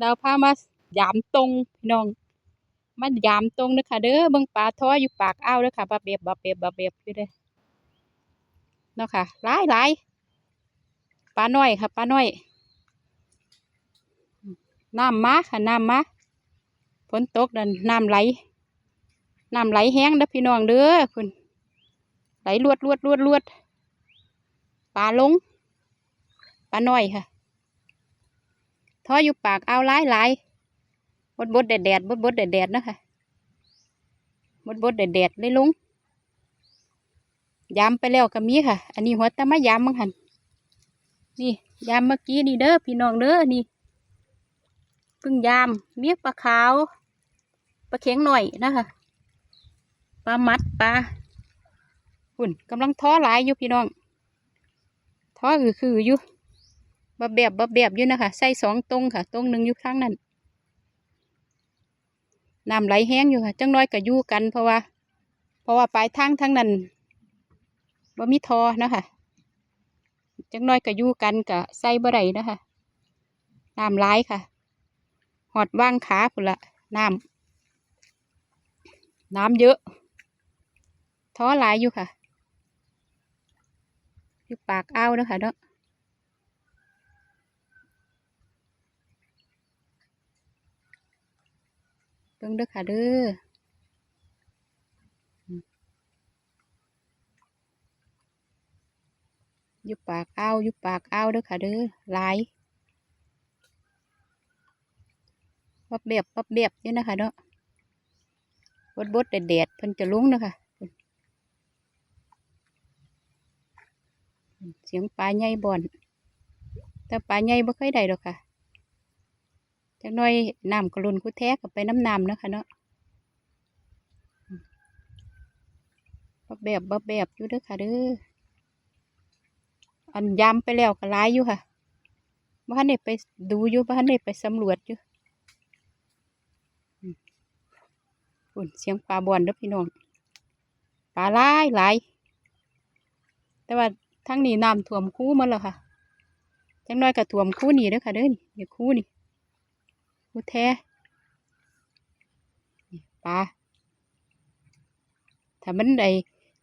ดาพามา ยามตรงพี่น้อง มายามตรงเด้อค่ะเด้อเบิ่งปลาท้ออยู่ปากอ่าวเด้อค่ะบาเบียบบาเบียบบาเบียบอยู่เด้อเนาะค่ะหลายหลายปลาน้อยค่ะปลาน้อยน้ำมาค่ะน้ำมาฝนตกนั่นน้ำไหลน้ำไหลแห้งเด้อพี่น้องเด้อคุณไหลลวดลวดลวดลวดปลาลงปลาน้อยค่ะ ท้ออยู่ปากเอาวหลายหลายบดบดแดดแดดบดบดแดดแดดนะคะบดบดแดดแดดเลยลุงยามไปแล้วก็มีค่ะ อันนี้หัวตะมะยามมั้งหันนี่ยามเมื่อกี้นี่เด้อพี่น้องเด้อนี่เพิ่งยามเมียปลาขาวปลาเข็งหน่อยนะคะปลามัดปลาหุ่นกำลังท้อหลายอยู่พี่น้องท้ออือคืออยู่ บะแบบบะแบบอยู่นะคะใส่สองตรงค่ะ ตรงหนึ่งอยู่ข้างนั้นน้ำไหลแห้งอยู่ค่ะ จังน้อยก็อยู่กันเพราะว่า เพราะว่าปลายทางทั้งนั้นบ่มีทอนะคะจังน้อยก็อยู่กันกะใส่บ่ได้นะคะน้ำไหลค่ะหอดว่างขาพุ่นละน้ำน้ำเยอะท้อหลายอยู่ค่ะอยู่ปากอ่าวเด้อค่ะเนาะ บิ่งเด้อค่ะเด้อยู่ปากอ่าวยู่ปากอ่าวเด้อค่ะเด้อลายปับเบียบปับเบียบอยู่นะคะเนาะบดบดแดดแดดเพิ่นจะลุ้งเนาะคะเสียงปลาใหญ่บ่อน แต่ปลาใหญ่บ่เคยได้ดอกค่ะ จักหน่อยน้ำกระลุนคุแท้กับไปน้ำน้ำเนาะค่ะเนาะบับแบบบับแบบอยู่เด้อค่ะเด้ออันยามไปแล้วก็หลายอยู่ค่ะบ้านได้ไปดูอยู่บ้านได้ไปสำรวจอยู่อุ่นเสียงปลาบ่อนเด้อพี่น้องปลาหลายหลายแต่ว่าทั้งนี้น้ำท่วมคูหมันแล้วค่ะจังน้อยก็ท่วมคู่นี่เด้อค่ะเด้อนี่อย่าคูนี่ คูแท้นี่ปลาถ้ามันได้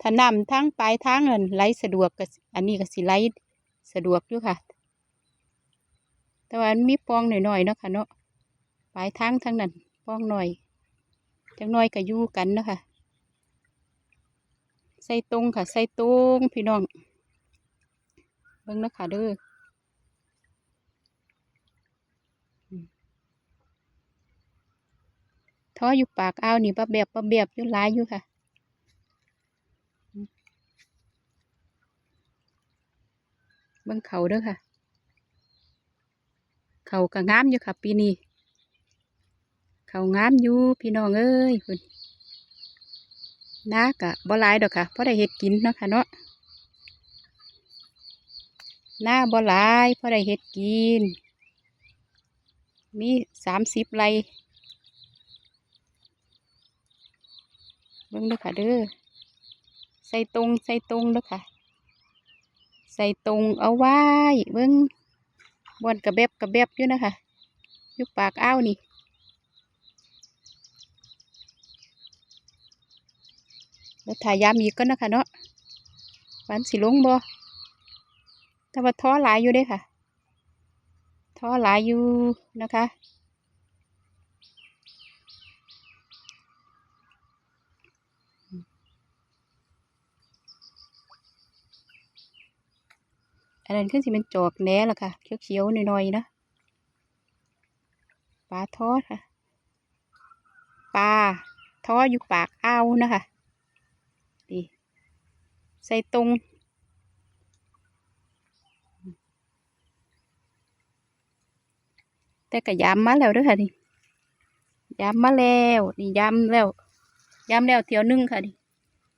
ถ้าน้ำทั้งปลายทางนั่นไหลสะดวกก็อันนี้ก็สิไหลสะดวกอยู่ค่ะ แต่ว่ามีปองหน่อยๆเนาะค่ะเนาะปลายทางทั้งนั้นปองหน่อยจังน้อยก็อยู่กันเนาะค่ะใส่ตรงค่ะ ใส่ตรงพี่น้องเบิ่งนะคะเด้อ ท้ออยู่ปากอ่าวนี่ปะแบบปะแบบอยู่หลายอยู่ค่ะเบิ่งเขาเด้อค่ะ เขาก็งามอยู่ค่ะ ปีนี้ เขางามอยู่พี่น้องเอ้ยคุณนากะบ่หลายดอกค่ะเพราะได้เฮ็ดกินเนาะค่ะเนาะหน้าบ่หลายเพราะได้เฮ็ดกิน มีสามสิบไร่ เบิ่งเด้อค่ะเด้อใส่ตรงใส่ตรงเด้อค่ะ ใส่ตรงเอาไว้เบิ่งบอนกระเบบกระเบบอยู่นะคะอยู่ปากอ่าวนี่แล้วถ่ายยามอีกก็นะคะเนาะวันสิลงบ่แต่ว่าท้อหลายอยู่เด้ค่ะ ท้อหลายอยู่นะคะ อันนั้นขึ้นสิเป็นจอกแหน่ละค่ะ เขียวๆหน่อยๆนะปลาท้อค่ะปลาท้ออยู่ปากอ่าวนะคะดีใส่ตรงแต่ก็ยำมาแล้วด้วยค่ะนี่ยำมาแล้วนี่ยำแล้วยำแล้วเที่ยวหนึ่งค่ะนี่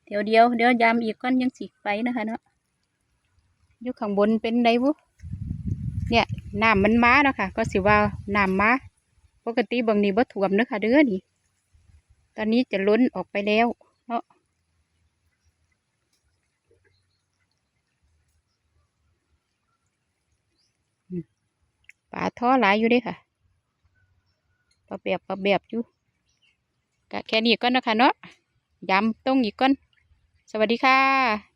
เที่ยวเดียวเดี๋ยวยำอีกก้อนยังสิไปนะคะเนาะ อยู่ข้างบนเป็นไดบุเนี่ยน้ำมันมาเนาะคะก็สิว่าน้ำมาปกติบางนี้บ่ท่วมเด้อค่ะเด้อนี่ตอนนี้จะล้นออกไปแล้วเนาะปลาท้อหลายอยู่ด้ค่ะปลาแบบปลาแบบอยู่กะแค่นี้ก่อนนะคะเนาะย้ำตรงอีกก่อน สวัสดีค่ะ